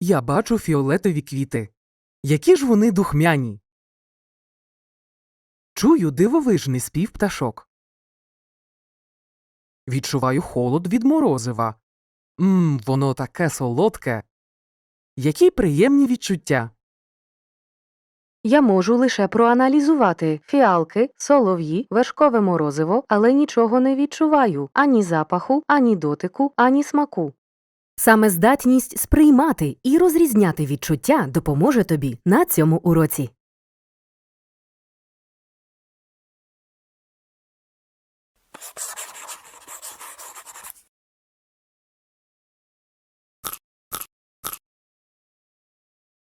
Я бачу фіолетові квіти. Які ж вони духмяні. Чую дивовижний спів пташок. Відчуваю холод від морозива. Мм, воно таке солодке. Які приємні відчуття. Я можу лише проаналізувати фіалки, солов'ї, вершкове морозиво, але нічого не відчуваю ані запаху, ані дотику, ані смаку. Саме здатність сприймати і розрізняти відчуття допоможе тобі на цьому уроці.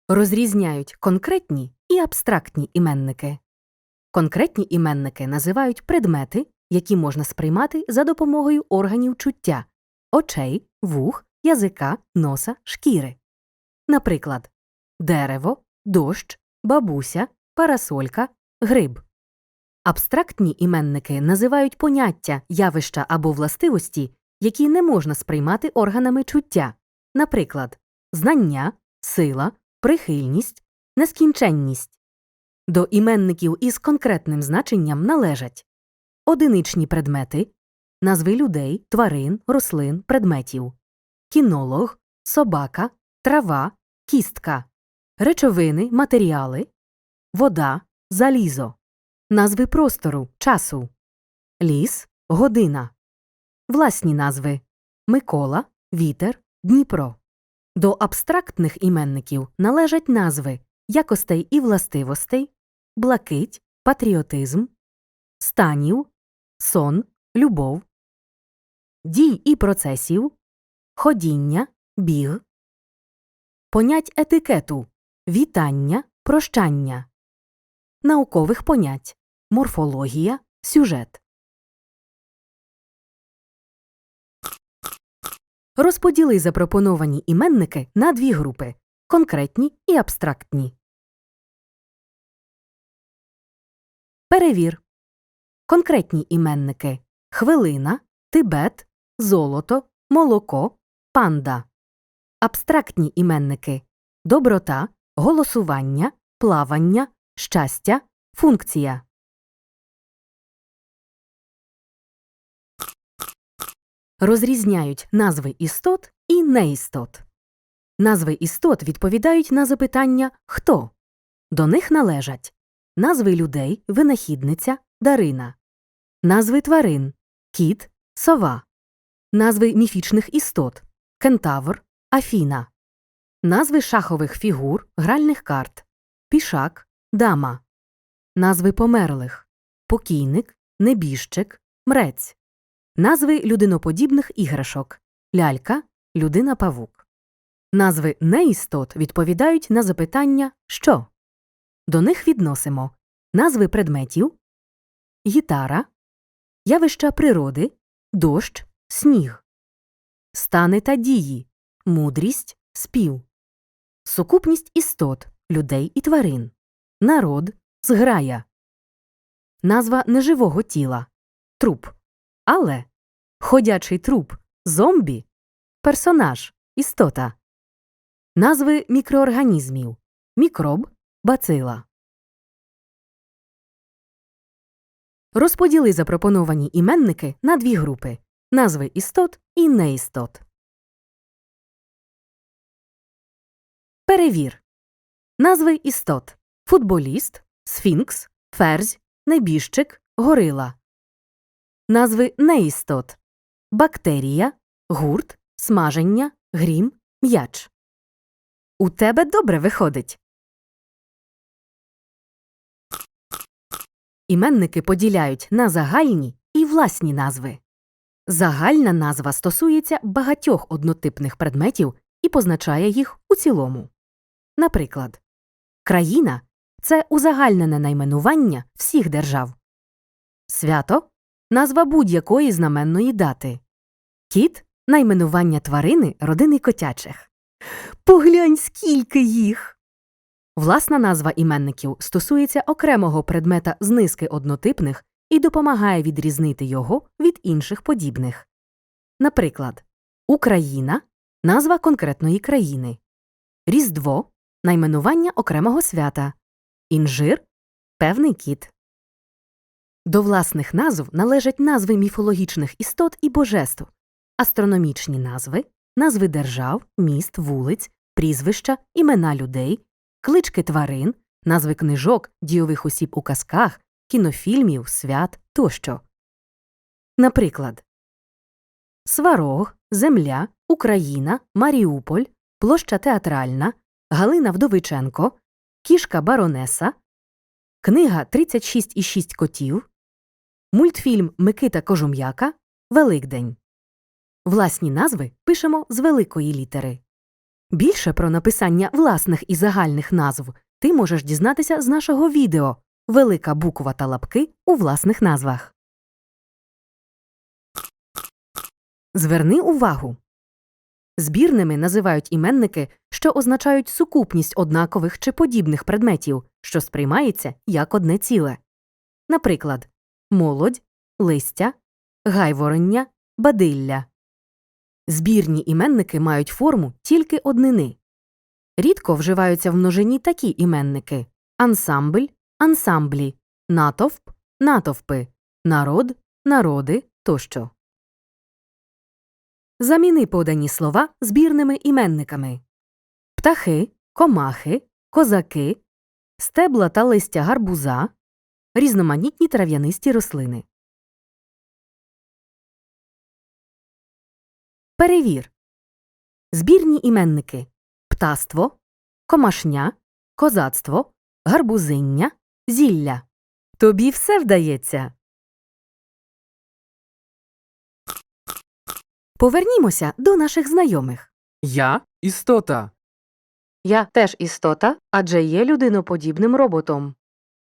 Розрізняють конкретні і абстрактні іменники. Конкретні іменники називають предмети, які можна сприймати за допомогою органів чуття очей, вух, язика, носа, шкіри. Наприклад, дерево, дощ, бабуся, парасолька, гриб. Абстрактні іменники називають поняття, явища або властивості, які не можна сприймати органами чуття, наприклад, знання, сила, прихильність, нескінченність. До іменників із конкретним значенням належать одиничні предмети, назви людей, тварин, рослин, предметів, кінолог, собака, трава, кістка, речовини, матеріали, вода, залізо, назви простору, часу, ліс, година, власні назви Микола, вітер, Дніпро. До абстрактних іменників належать назви якостей і властивостей, блакить, патріотизм, станів, сон, любов, дій і процесів, ходіння, біг, понять етикету, вітання, прощання, наукових понять, морфологія, сюжет. Розподіли запропоновані іменники на дві групи конкретні і абстрактні. Перевір. Конкретні іменники хвилина, Тибет, золото, молоко, панда. Абстрактні іменники доброта, голосування, плавання, щастя, функція. Розрізняють назви істот і неістот. Назви істот відповідають на запитання хто. До них належать назви людей, винахідниця, Дарина, назви тварин кіт, сова, назви міфічних істот кентавр, Афіна, назви шахових фігур, гральних карт, пішак, дама, назви померлих. Покійник, небіжчик, мрець, назви людиноподібних іграшок. Лялька, людина павук. Назви неістот відповідають на запитання що. До них відносимо. Назви предметів, гітара, явища природи, дощ, сніг, стани та дії, мудрість, спів, сукупність істот, людей і тварин, народ, зграя, назва неживого тіла, труп, але ходячий труп, зомбі, персонаж, істота, назви мікроорганізмів, мікроб, бацила. Розподіли запропоновані іменники на дві групи назви істот і неістот. Перевір. Назви істот футболіст, сфінкс, ферзь, небіжчик, горила. Назви неістот бактерія, гурт, смаження, грім, м'яч. У тебе добре виходить. Іменники поділяють на загальні і власні назви. Загальна назва стосується багатьох однотипних предметів і позначає їх у цілому. Наприклад, країна це узагальнене найменування всіх держав. Свято назва будь-якої знаменної дати. Кіт найменування тварини родини котячих. Поглянь, скільки їх. Власна назва іменників стосується окремого предмета з низки однотипних і допомагає відрізнити його від інших подібних. Наприклад, Україна назва конкретної країни, Різдво найменування окремого свята, інжир певний кіт. До власних назв належать назви міфологічних істот і божеств, астрономічні назви, назви держав, міст, вулиць, прізвища, імена людей, клички тварин, назви книжок, дійових осіб у казках, кінофільмів, свят тощо. Наприклад, Сварог, Земля, Україна, Маріуполь, Площа Театральна, Галина Вдовиченко, Кішка Баронеса, Книга «36,6 котів, Мультфільм Микита Кожум'яка, Великдень. Власні назви пишемо з великої літери. Більше про написання власних і загальних назв ти можеш дізнатися з нашого відео Велика буква та лапки у власних назвах. Зверни увагу. Збірними називають іменники, що означають сукупність однакових чи подібних предметів, що сприймається як одне ціле. Наприклад, молодь, листя, гайворення, бадилля. Збірні іменники мають форму тільки однини. Рідко вживаються в множині такі іменники ансамбль, ансамблі, натовп, натовпи, народ, народи тощо. Заміни подані слова збірними іменниками птахи, комахи, козаки, стебла та листя гарбуза, різноманітні трав'янисті рослини. Перевір. Збірні іменники птаство, комашня, козацтво, гарбузиння, зілля. Тобі все вдається. Повернімося до наших знайомих. Я істота. Я теж істота, адже є людиноподібним роботом.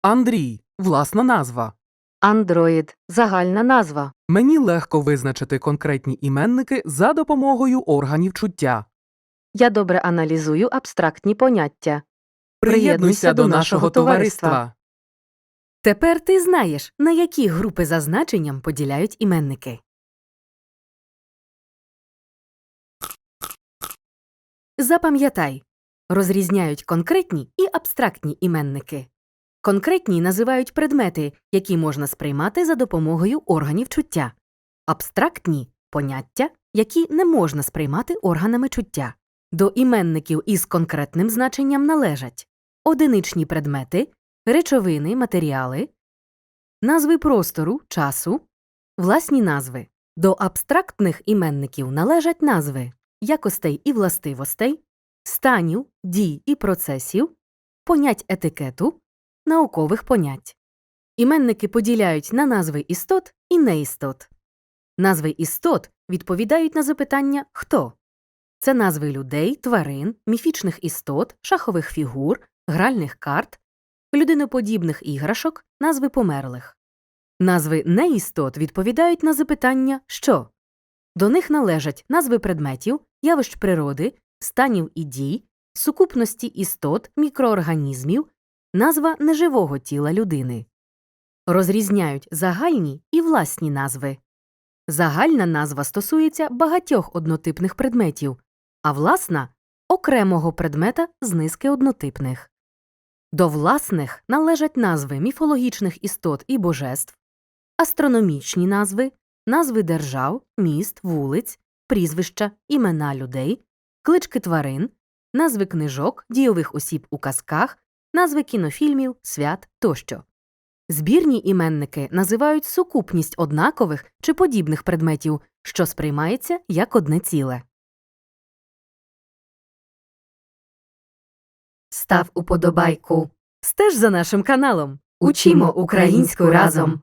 Андрій власна назва. Андроїд загальна назва. Мені легко визначити конкретні іменники за допомогою органів чуття. Я добре аналізую абстрактні поняття. Приєднуйся до нашого товариства. Тепер ти знаєш, на які групи за значенням поділяють іменники. Запам'ятай, розрізняють конкретні і абстрактні іменники. Конкретні називають предмети, які можна сприймати за допомогою органів чуття, абстрактні поняття, які не можна сприймати органами чуття. До іменників із конкретним значенням належать одиничні предмети, речовини, матеріали, назви простору, часу, власні назви. До абстрактних іменників належать назви якостей і властивостей, станів, дій і процесів, понять етикету, наукових понять. Іменники поділяють на назви істот і неістот. Назви істот відповідають на запитання хто. Це назви людей, тварин, міфічних істот, шахових фігур, гральних карт, людиноподібних іграшок, назви померлих. Назви неістот відповідають на запитання що. До них належать назви предметів, явищ природи, станів і дій, сукупності істот, мікроорганізмів, назва неживого тіла людини. Розрізняють загальні і власні назви. Загальна назва стосується багатьох однотипних предметів, а власна окремого предмета з низки однотипних. До власних належать назви міфологічних істот і божеств, астрономічні назви, назви держав, міст, вулиць, прізвища, імена людей, клички тварин, назви книжок, дійових осіб у казках, назви кінофільмів, свят тощо. Збірні іменники називають сукупність однакових чи подібних предметів, що сприймається як одне ціле. Став уподобайку. Стеж за нашим каналом. Учімо українську разом.